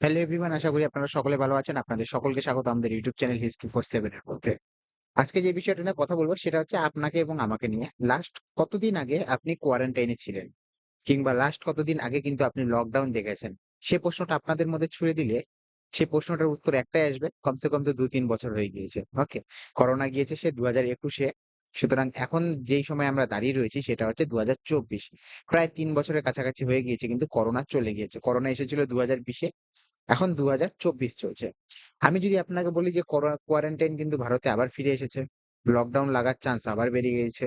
Hello everyone আশা করি আপনারা সকলে ভালো আছেন। আপনাদের সকলকে স্বাগত আমাদের YouTube channel history for seven এর মধ্যে। আজকে যে বিষয়টা নিয়ে কথা বলব সেটা হচ্ছে আপনাকে এবং আমাকে নিয়ে। লাস্ট কতদিন আগে আপনি কোয়ারেন্টাইনে ছিলেন? কিংবা লাস্ট কতদিন আগে কিন্তু আপনি লকডাউন দেখেছেন? সে প্রশ্নটা আপনাদের মধ্যে ছুড়ে দিলে সে প্রশ্নটার উত্তর একটাই আসবে, কমসে কম তো দু তিন বছর হয়ে গিয়েছে। ওকে করোনা গিয়েছে সে দু হাজার একুশে। সুতরাং এখন যেই সময় আমরা দাঁড়িয়ে রয়েছি সেটা হচ্ছে দু হাজার চব্বিশ। প্রায় তিন বছরের কাছাকাছি হয়ে গিয়েছে কিন্তু করোনা চলে গিয়েছে। করোনা এসেছিল দু হাজার বিশে। এখন দু হাজার চব্বিশ চলছে। আমি যদি আপনাকে বলি যে কোয়ারেন্টাইন কিন্তু ভারতে আবার ফিরে এসেছে লকডাউন লাগার চান্স আবার বেড়ে গিয়েছে।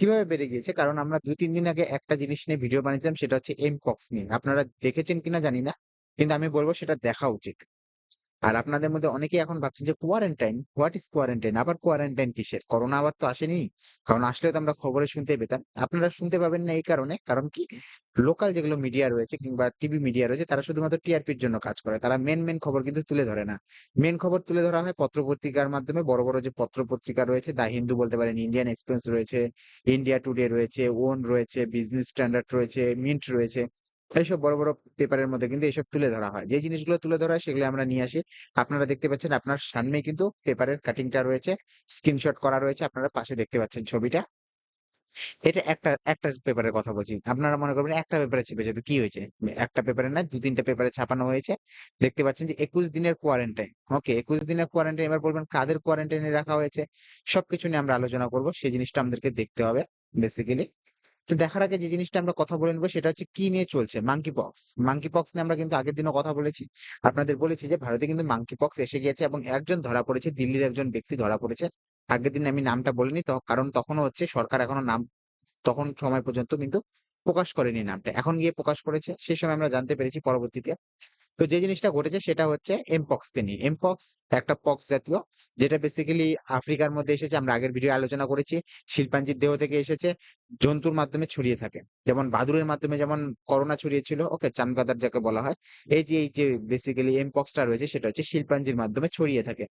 কীভাবে বেড়ে গিয়েছে? কারণ আমরা দুই তিন দিন আগে একটা জিনিস নিয়ে ভিডিও বানিয়েছিলাম, সেটা হচ্ছে এম পক্স নিয়ে। আপনারা দেখেছেন কিনা জানি না, কিন্তু আমি বলব সেটা দেখা উচিত। আর আপনাদের মধ্যে অনেকেই এখন ভাবছেন যে কোয়ারেন্টাইন হোয়াট ইজ কোয়ারেন্টাইন আবার কোয়ারেন্টাইন কিসের? করোনা আবার তো আসেনি। কারণ আসলে তো আমরা খবরে শুনতে পেতাম। আপনারা শুনতে পাবেন না এই কারণে। কারণ কি? লোকাল যেগুলো মিডিয়া রয়েছে কিংবা টিভি মিডিয়া রয়েছে, তারা শুধুমাত্র টিআরপির জন্য কাজ করে। তারা মেন মেন খবর কিন্তু তুলে ধরে না। মেন খবর তুলে ধরা হয় পত্র পত্রিকার মাধ্যমে। বড় বড় যে পত্র পত্রিকা রয়েছে দা হিন্দু বলতে পারেন ইন্ডিয়ান এক্সপ্রেস রয়েছে ইন্ডিয়া টুডে রয়েছে ওন রয়েছে বিজনেস স্ট্যান্ডার্ড রয়েছে মিন্ট রয়েছে। এইসব বড় বড় পেপারের মধ্যে কিন্তু এইসব তুলে ধরা হয়। যে জিনিসগুলো তুলে ধরা হয় সেগুলো আমরা নিয়ে আসি। আপনারা দেখতে পাচ্ছেন আপনার সামনে কিন্তু পেপারের কাটিংটা রয়েছে স্ক্রিনশট করা রয়েছে, আপনারা পাশে দেখতে পাচ্ছেন ছবিটা। এটা একটা একটা পেপারের কথা বলছি। আপনারা মনে করবেন একটা পেপারে চেপেছে তো কি হয়েছে? একটা পেপারে না, দু তিনটা পেপারে ছাপানো হয়েছে। দেখতে পাচ্ছেন যে একুশ দিনের কোয়ারেন্টাইন ওকে একুশ দিনের কোয়ারেন্টাইন এবার বলবেন কাদের কোয়ারেন্টাইনে রাখা হয়েছে? সবকিছু নিয়ে আমরা আলোচনা করব। সেই জিনিসটা আমাদেরকে দেখতে হবে বেসিক্যালি তো দেখার আগে যে জিনিসটা আমরা কথা বলে নেব সেটা হচ্ছে কি নিয়ে চলছে? মাঙ্কি পক্স মাঙ্কি পক্স নিয়ে আমরা কিন্তু আগের দিনও কথা বলেছি। আপনাদের বলেছি যে ভারতে কিন্তু মাঙ্কি পক্স এসে গিয়েছে এবং একজন ধরা পড়েছে, দিল্লির একজন ব্যক্তি ধরা পড়েছে। আগের দিন আমি নামটা বলিনি তো, কারণ তখনও হচ্ছে সরকার এখনও নাম তখন সময় পর্যন্ত কিন্তু প্রকাশ করেনি নামটা। এখন গিয়ে প্রকাশ করেছে সেই সময় আমরা জানতে পেরেছি পরবর্তীতে। তো যে জিনিসটা ঘটেছে সেটা হচ্ছে এমপক্স কে নিয়ে এমপক্স একটা পক্স জাতীয়, যেটা বেসিক্যালি আফ্রিকার মধ্যে এসেছে, আমরা আগের ভিডিও আলোচনা করেছি, শিল্পাঞ্জির দেহ থেকে এসেছে, জন্তুর মাধ্যমে ছড়িয়ে থাকে। যেমন বাদুরের মাধ্যমে যেমন করোনা ছড়িয়েছিল ওকে চামগাদার যাকে বলা হয়, এই যে এই যে বেসিক্যালি এমপক্সটা রয়েছে, সেটা হচ্ছে শিল্পাঞ্জির মাধ্যমে ছড়িয়ে থাকে।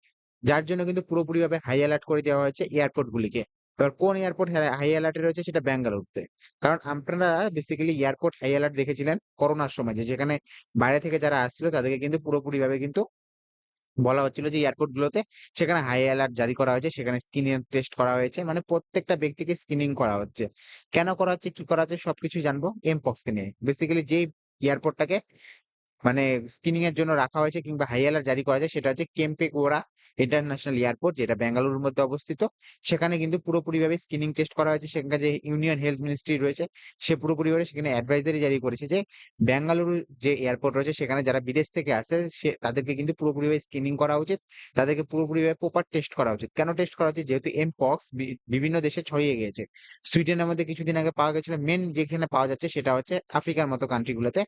যার জন্য কিন্তু পুরোপুরিভাবে হাই অ্যালার্ট করে দেওয়া হয়েছে এয়ারপোর্ট গুলিকে। এবার কোন এয়ারপোর্ট হাই অ্যালার্টে রয়েছে সেটা ব্যাঙ্গালুরুতে? কারণ আপনারা বেসিক্যালি এয়ারপোর্ট হাই অ্যালার্ট দেখেছিলেন করোনার সময় যেখানে বাইরে থেকে যারা আসছিল তাদেরকে কিন্তু পুরোপুরি ভাবে কিন্তু বলা হচ্ছিল যে এয়ারপোর্ট গুলোতে সেখানে হাই অ্যালার্ট জারি করা হয়েছে, সেখানে স্ক্রিনিং টেস্ট করা হয়েছে মানে প্রত্যেকটা ব্যক্তিকে স্ক্রিনিং করা হচ্ছে। কেন করা হচ্ছে, কি করা হচ্ছে সবকিছু জানব এমপক্স কে নিয়ে। বেসিক্যালি যে এয়ারপোর্টটাকে মানে স্ক্রিনিং এর জন্য রাখা হয়েছে কিংবা হাই অ্যালার্ট জারি করা হয়েছে, সেটা হচ্ছে কেম্পেগোড়া ইন্টারন্যাশনাল এয়ারপোর্ট যেটা বেঙ্গালুরুর মধ্যে অবস্থিত। সেখানে কিন্তু পুরোপুরিভাবে স্ক্রিনিং টেস্ট করা হয়েছে। সেখানকার যে ইউনিয়ন হেলথ মিনিস্ট্রি রয়েছে, সে পুরোপুরিভাবে সেখানে অ্যাডভাইজারি জারি করেছে যে বেঙ্গালুরু যে এয়ারপোর্ট রয়েছে, সেখানে যারা বিদেশ থেকে আসে, সে তাদেরকে কিন্তু পুরোপুরিভাবে স্ক্রিনিং করা উচিত। তাদেরকে পুরোপুরিভাবে প্রপার টেস্ট করা উচিত। কেন টেস্ট করা উচিত? যেহেতু এম পক্স বিভিন্ন দেশে ছড়িয়ে গিয়েছে। সুইডেনের মধ্যে কিছুদিন আগে পাওয়া গেছিল। মেন যেখানে পাওয়া যাচ্ছে, সেটা হচ্ছে আফ্রিকার মতো কান্ট্রিগুলোতে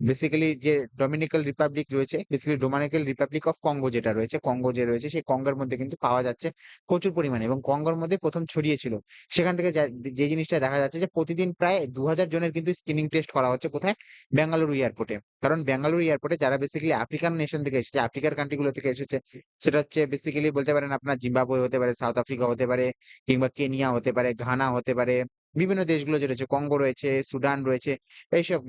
বেসিক্যালি যে ডমিনিকাল রিপাবলিক রয়েছে basically Dominican Republic of Congo যেটা রয়েছে কঙ্গো যে রয়েছে, সেই কঙ্গোর মধ্যে কিন্তু পাওয়া যাচ্ছে প্রচুর পরিমাণে এবং কঙ্গোর মধ্যে প্রথম ছড়িয়েছিল। সেখান থেকে যে জিনিসটা দেখা যাচ্ছে যে প্রতিদিন প্রায় দু হাজার জনের কিন্তু স্ক্রিনিং টেস্ট করা হচ্ছে কোথায়? বেঙ্গালুরু এয়ারপোর্টে কারণ বেঙ্গালুরু এয়ারপোর্টে যারা বেসিক্যালি আফ্রিকান নেশন থেকে এসেছে আফ্রিকার কান্ট্রিগুলো থেকে এসেছে, সেটা হচ্ছে বেসিক্যালি বলতে পারেন আপনার জিম্বাবুয়ে হতে পারে সাউথ আফ্রিকা হতে পারে কিংবা কেনিয়া হতে পারে ঘানা হতে পারে, বিভিন্ন দেশগুলো যে রয়েছে কঙ্গো রয়েছে সুডান রয়েছে, এইসব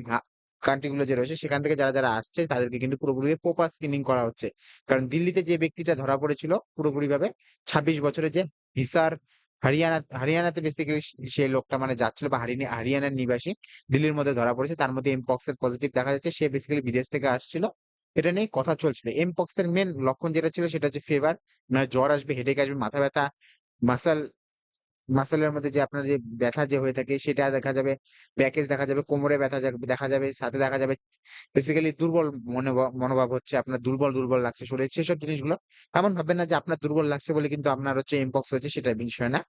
কান্ট্রি গুলো যে রয়েছে, সেখান থেকে যারা যারা আসছে, তাদেরকে কিন্তু পুরোপুরি প্রপার স্ক্রিনিং করা হচ্ছে। কারণ দিল্লিতে যে ব্যক্তিটা ধরা পড়েছিল পুরোপুরি ভাবে ছাব্বিশ বছরের যে হিসার হরিয়ানা, হরিয়ানাতে বেসিক্যালি সেই লোকটা মানে যাচ্ছিল বা হরিয়ানার নিবাসী দিল্লির মধ্যে ধরা পড়েছে। তার মধ্যে এমপক্স এর পজিটিভ দেখা যাচ্ছে। সে বেসিক্যালি বিদেশ থেকে আসছিল। এটা নিয়ে কথা চলছিল। এমপক্স এর মেন লক্ষণ যেটা ছিল, সেটা হচ্ছে ফেভার মানে জ্বর আসবে হেডেক আসবে, মাথা ব্যথা মাসাল মাসেলের মধ্যে যে আপনার যে ব্যথা যে হয়ে থাকে, সেটা দেখা যাবে প্যাকেজ দেখা যাবে, কোমরে ব্যথা দেখা যাবে, সাথে দেখা যাবে বেসিক্যালি দুর্বল মনোভাব হচ্ছে, আপনার দুর্বল দুর্বল লাগছে শরীর, সেসব জিনিসগুলো এমন ভাববেন না যে আপনার দুর্বল লাগছে বলে কিন্তু আপনার হচ্ছে এমপক্স হয়েছে, সেটা বিষয় না।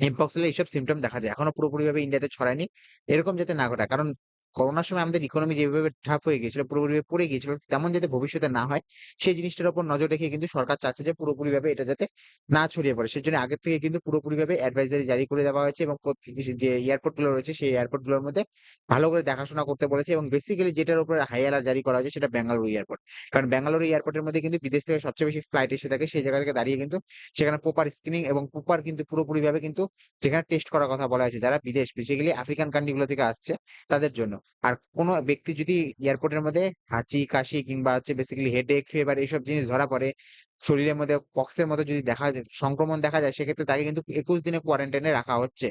এমপক্স হলে এইসব সিমটম দেখা যায়, এখনও পুরোপুরি ভাবে ইন্ডিয়াতে ছড়ায়নি, এরকম যাতে না ঘটা কারণ করোনার সময় আমাদের ইকোনমি যেভাবে ঠাপ হয়ে গিয়েছিল পুরোপুরিভাবে পড়ে গিয়েছিল, তেমন যাতে ভবিষ্যতে না হয়, সেই জিনিসটার উপর নজর রেখে কিন্তু সরকার চাচ্ছে যে পুরোপুরিভাবে এটা যাতে না ছড়িয়ে পড়ে। সেই জন্য আগের থেকে কিন্তু পুরোপুরিভাবে অ্যাডভাইজারি জারি করে দেওয়া হয়েছে এবং যে এয়ারপোর্টগুলো রয়েছে, সেই এয়ারপোর্টগুলোর মধ্যে ভালো করে দেখাশোনা করতে বলেছে এবং বেসিক্যালি যেটার উপরে হাই অ্যালার্ট জারি করা হয়েছে সেটা বেঙ্গালুরু এয়ারপোর্ট কারণ বেঙ্গালুরু এয়ারপোর্টের মধ্যে কিন্তু বিদেশ থেকে সবচেয়ে বেশি ফ্লাইট এসে থাকে, সেই জায়গা থেকে দাঁড়িয়ে কিন্তু সেখানে প্রপার স্ক্রিনিং এবং প্রপার কিন্তু পুরোপুরিভাবে কিন্তু সেখানে টেস্ট করার কথা বলা হয়েছে। যারা বিদেশ বেসিক্যালি আফ্রিকান কান্ট্রি গুলো থেকে আসছে তাদের জন্য। আর কোন ব্যক্তি যদি এয়ারপোর্টের মধ্যে হাঁচি, কাশি কিংবা হচ্ছে বেসিক্যালি হেডেক, ফিভার এইসব জিনিস ধরা পড়ে, শরীরের মধ্যে পক্সের মতো যদি দেখা সংক্রমণ দেখা যায় সেক্ষেত্রে তাকে কিন্তু ২১ দিনের কোয়ারেন্টাইন রাখা হচ্ছে।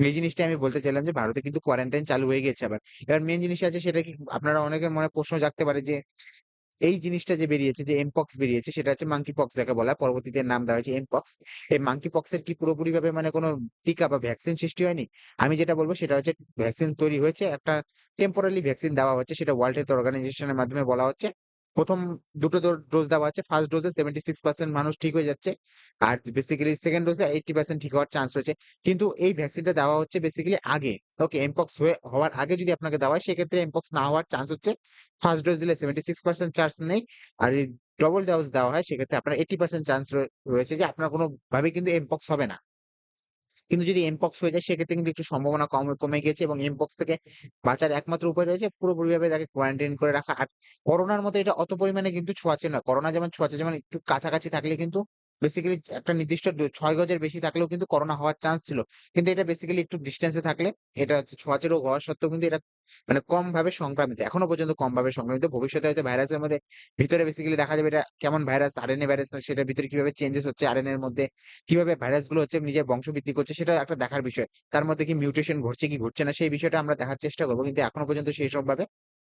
এই জিনিসটা আমি বলতে চাইলাম যে ভারতে কিন্তু কোয়ারেন্টাইন চালু হয়ে গেছে আবার। এবার মেন জিনিস আছে সেটা কি আপনারা অনেকের মনে প্রশ্ন জাগতে পারে যে এই জিনিসটা যে বেরিয়েছে, যে এমপক্স বেরিয়েছে, সেটা হচ্ছে মাঙ্কি পক্স যাকে বলা। পরবর্তীতে নাম দেওয়া হয়েছে এমপক্স। এই মাংকি পক্স এর কি পুরোপুরিভাবে মানে কোনো টিকা বা ভ্যাকসিন সৃষ্টি হয়নি? আমি যেটা বলব, সেটা হচ্ছে ভ্যাকসিন তৈরি হয়েছে। একটা টেম্পোরারি ভ্যাকসিন দেওয়া হচ্ছে, সেটা ওয়ার্ল্ড হেলথ অর্গানাইজেশনের মাধ্যমে বলা হচ্ছে। ১ম দুটো ডোজ দেওয়া হচ্ছে। ফার্স্ট ডোজে 76% মানুষ ঠিক হয়ে যাচ্ছে। আর বেসিক্যালি সেকেন্ড ডোজে 80% ঠিক হওয়ার চান্স রয়েছে। কিন্তু এই ভ্যাকসিনটা দেওয়া হচ্ছে বেসিক্যালি আগে। ওকে এমপক্স হয়ে, হওয়ার আগে যদি আপনাকে দেওয়া হয়, সেক্ষেত্রে এমপক্স না হওয়ার চান্স হচ্ছে ফার্স্ট ডোজ দিলে 76% চান্স নেই। আর ডবল ডোজ দেওয়া হয়, সেক্ষেত্রে আপনার 80% চান্স রয়েছে যে আপনার কোনোভাবেই কিন্তু এমপক্স হবে না। কিন্তু যদি এমপক্স হয়ে যায়, সেক্ষেত্রে কিন্তু একটু সম্ভাবনা কম কমে গেছে এবং এমপক্স থেকে বাঁচার একমাত্র উপায় রয়েছে পুরোপুরি ভাবে তাকে কোয়ারেন্টাইন করে রাখা। আর করোনার মতো এটা অত পরিমাণে কিন্তু ছোঁয়াচে না করোনা যেমন ছোঁয়াচে যেমন একটু কাছাকাছি থাকলে কিন্তু বেসিক্যালি একটা নির্দিষ্ট ৬ গজের বেশি থাকলেও কিন্তু করোনা হওয়ার চান্স ছিল। কিন্তু এটা বেসিক্যালি একটু ডিসট্যান্স এ থাকলে এটা হচ্ছে ছোঁয়াচে রোগ হওয়া সত্ত্বেও কিন্তু এটা মানে কম ভাবে সংক্রামিত। এখনও পর্যন্ত কমভাবে সংক্রামিত। ভবিষ্যতে হয়তো ভাইরাসের মধ্যে ভিতরে বেসিক্যালি দেখা যাবে এটা কেমন ভাইরাস, আরএনএ ভাইরাস সেটার ভিতরে কীভাবে চেঞ্জেস হচ্ছে আরএনএ এর মধ্যে, কীভাবে ভাইরাসগুলো হচ্ছে নিজের বংশবৃদ্ধি করছে সেটা একটা দেখার বিষয়। তার মধ্যে কি মিউটেশন ঘটছে কি ঘটছে না সেই বিষয়টা আমরা দেখার চেষ্টা করব কিন্তু এখনও পর্যন্ত সেইসবভাবে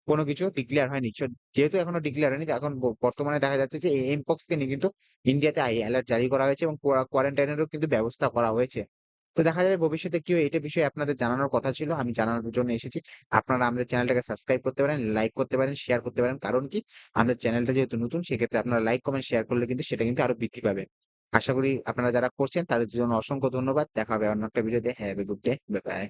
কোনো কিছু ডিক্লেয়ার হয়নি। যেহেতু এখনও ডিক্লেয়ার হয়নি এখন বর্তমানে দেখা যাচ্ছে যে এই এমপক্স কে নিয়ে কিন্তু ইন্ডিয়াতে আই অ্যালার্ট জারি করা হয়েছে এবং কোয়া কোয়ারেন্টাইন এরও কিন্তু ব্যবস্থা করা হয়েছে। তো দেখা যাবে ভবিষ্যতে কি এটা বিষয়ে আপনাদের জানানোর কথা ছিল। আমি জানানোর জন্য এসেছি। আপনারা আমাদের চ্যানেলটাকে সাবস্ক্রাইব করতে পারেন, লাইক করতে পারেন, শেয়ার করতে পারেন। কারণ কি আমাদের চ্যানেলটা যেহেতু নতুন সেক্ষেত্রে আপনারা লাইক, কমেন্ট, শেয়ার করলে কিন্তু সেটা কিন্তু আরও বৃদ্ধি পাবে। আশা করি আপনারা যারা করছেন তাদের জন্য অসংখ্য ধন্যবাদ। দেখা হবে অন্য একটা ভিডিওতে। Have a good day. Bye.